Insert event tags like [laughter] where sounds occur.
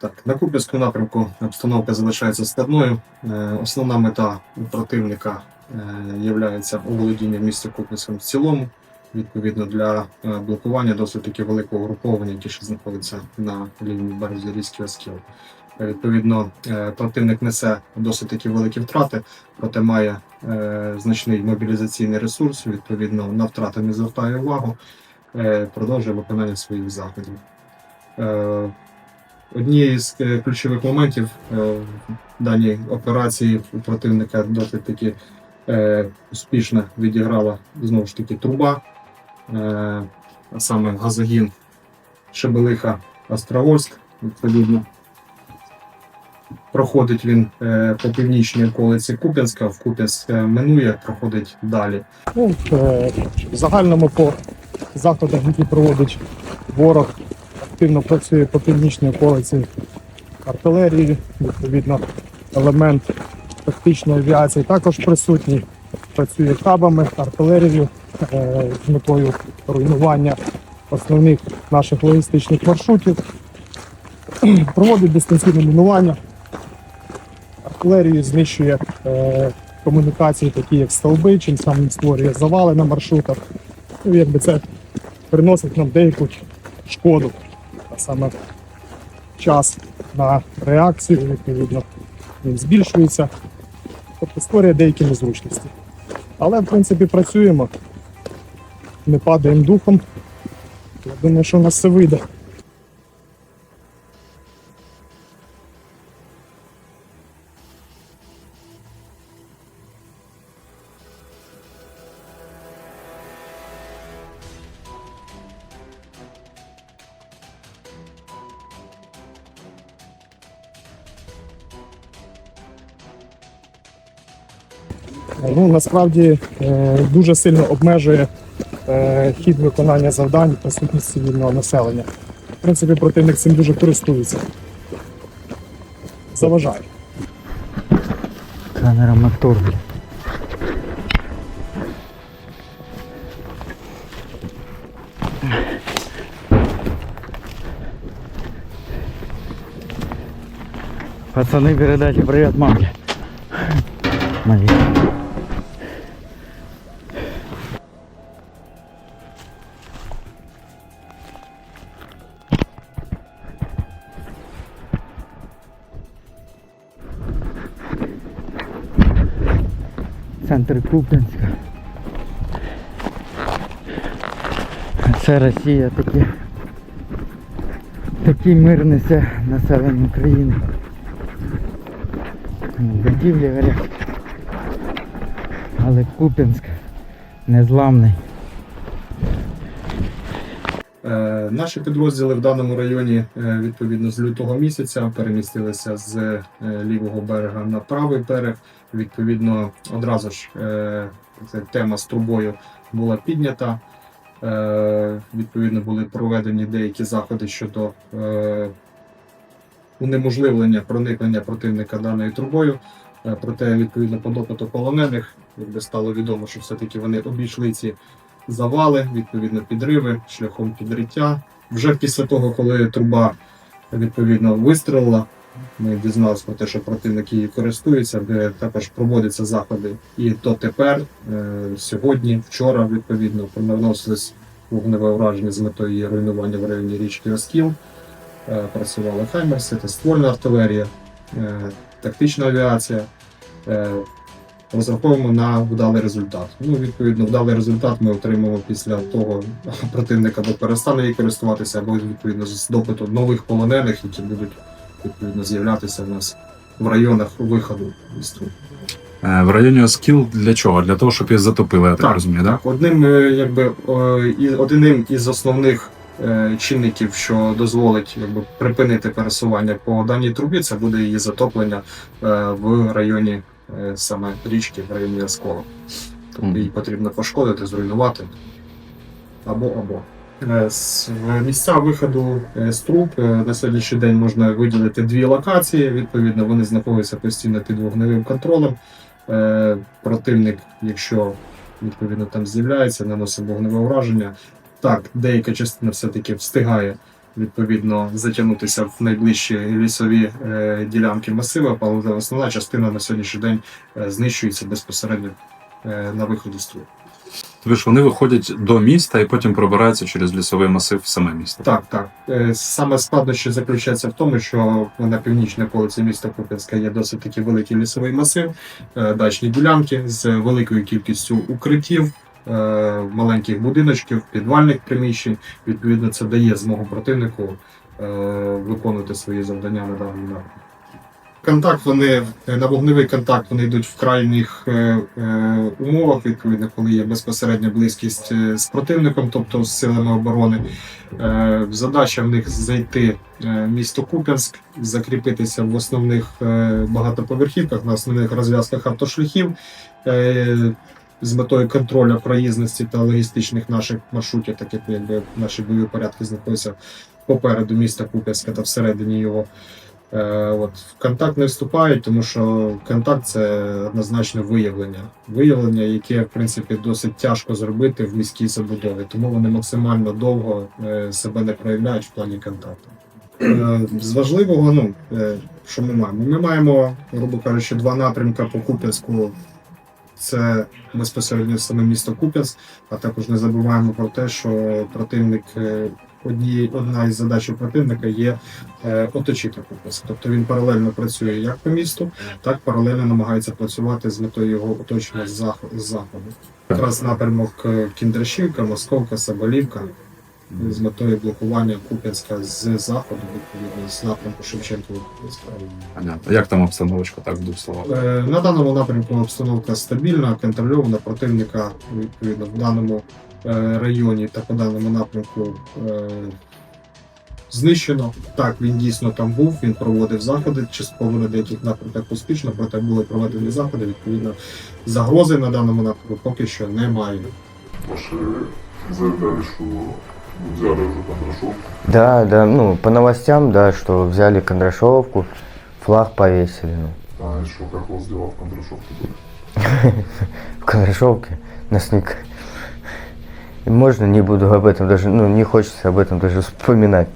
Так, на Куп'янському напрямку обстановка залишається складною. Е, Основна мета противника є оволодіння міста Куп'янськом в цілому. Відповідно для е, блокування досить таки великого груповання, яке ще знаходиться на лівній березі річки Оскіл. Е, Відповідно, е, противник несе досить таки великі втрати, проте має е, значний мобілізаційний ресурс. Відповідно, на втрати не звертає увагу, е, продовжує виконання своїх заходів. Однією з е, ключових моментів е, в даній операції противника досить таки е, успішно відіграла знову ж таки труба, а саме газогін Шебелиха Острогорськ, відповідно. Проходить він по північній околиці Куп'янська, в Куп'янськ минує, проходить далі. Ну, в загальному по заходах, які проводить ворог, активно працює по північній околиці артилерії, відповідно, елемент тактичної авіації також присутній. Працює кабами, артилерією е, з метою руйнування основних наших логістичних маршрутів. [clears throat] Проводить дистанційне мінування. Артилерією знищує е, комунікації, такі як стовби, чим самим створює завали на маршрутах. Ну, якби це приносить нам деяку шкоду. Саме час на реакцію, відповідно, збільшується, тобто створює деякі незручності. Але в принципі працюємо, не падаємо духом. Я думаю, що у нас все вийде. Ну, насправді е, дуже сильно обмежує е, хід виконання завдань присутність цивільного населення. В принципі, противник цим дуже користується. Заважає. Камера мотор. Пацаны, передайте привет маме. Моей. Центр Куп'янська. Це Росія такі. Такий мир несе населення України. Будівлі горять. Але Куп'янськ незламний. Е, Наші підрозділи в даному районі е, відповідно з лютого місяця перемістилися з е, лівого берега на правий берег. Відповідно, одразу ж е, тема з трубою була піднята. Відповідно, були проведені деякі заходи щодо унеможливлення проникнення противника даною трубою. Проте, відповідно, по допиту полонених, якби стало відомо, що все-таки вони обійшли ці завали, відповідно підриви шляхом підриття. Вже після того, коли труба відповідно вистрілила, ми дізналися про те, що противник її користується, де також проводяться заходи. І то тепер, е, сьогодні, вчора, відповідно, наносились вогневе враження з метою її руйнування в районі річки Оскіл. Е, Працювали Хаймерси, ствольна артилерія, е, тактична авіація. Розраховуємо на вдалий результат. Ну, відповідно, вдалий результат ми отримуємо після того [laughs] противник або перестане її користуватися, або відповідно з допиту нових полонених, які будуть відповідно з'являтися в нас в районах виходу із. Е, В районі Оскіл для чого? Для того, щоб їх затопили, я так, Так, розумію, так? Одним, е, якби, одним із основних е, чинників, що дозволить якби, припинити пересування по даній трубі, це буде її затоплення в районі саме річки, в районі Осколу. Тобто її потрібно пошкодити, зруйнувати або або. Е, з- Місця виходу е, з труб е, на сьогоднішній день можна виділити дві локації. Відповідно, вони знаходяться постійно під вогневим контролем. Е, Противник, якщо відповідно там з'являється, наносить вогневе ураження. Так, деяка частина все-таки встигає відповідно затягнутися в найближчі лісові е, ділянки масива, але основна частина на сьогоднішній день е, знищується безпосередньо е, на виході з строю. Тобто ж вони виходять до міста і потім пробираються через лісовий масив в саме місто. Так, так. Саме складнощі заключається в тому, що на північній околиці міста Куп'янська є досить таки великий лісовий масив, дачні ділянки з великою кількістю укриттів, маленьких будиночків, підвальних приміщень. Відповідно, це дає змогу противнику е, виконувати свої завдання на даному напрямку. Контакт вони е, на вогневий контакт вони йдуть в крайніх е, е, умовах, відповідно, коли є безпосередня близькість е, з противником, тобто з силами оборони. Е, Задача в них зайти е, в місто Куп'янськ, закріпитися в основних е, багатоповерхівках, на основних розв'язках автошляхів е, з метою контролю проїзності та логістичних наших маршрутів, так як якби наші бойові порядки знаходяться попереду міста Куп'янська та всередині його. Е, От, в контакт не вступають, тому що контакт це однозначно виявлення. Виявлення, яке в принципі досить тяжко зробити в міській забудові, тому вони максимально довго е, себе не проявляють в плані контакту. Е, З важливого, ну що ми маємо? Ми маємо, грубо кажучи, два напрямки по Куп'янську. Це безпосередньо саме місто Куп'янськ, а також не забуваємо про те, що противник однієї одна із задач противника є е, оточити Куп'янськ. Тобто він паралельно працює як по місту, так паралельно намагається працювати з метою його оточення з заходу. Якраз напрямок е, Кіндрашівка, Московка, Соболівка з метою блокування Куп'янська з заходу, відповідно з напрямку Шевченкова. Понятно. Як там обстановочка, так в двох словах? Е, На даному напрямку обстановка стабільна, контрольована противника відповідно в даному е, районі та по даному напрямку е, знищено. Так, він дійсно там був, він проводив заходи, частково на деяких напрямках успішно, проте були проведені заходи. Відповідно, загрози на даному напрямку поки що немає. Заявляли, что взяли уже Кондрашов. Да, да, ну, по новостям, да, что взяли Кондрашовку, флаг повесили, ну, А еще как вас дела в Кондрашовке были? [laughs] в Кондрашовке, нас. И Можно не буду об этом даже, ну, не хочется об этом даже вспоминать.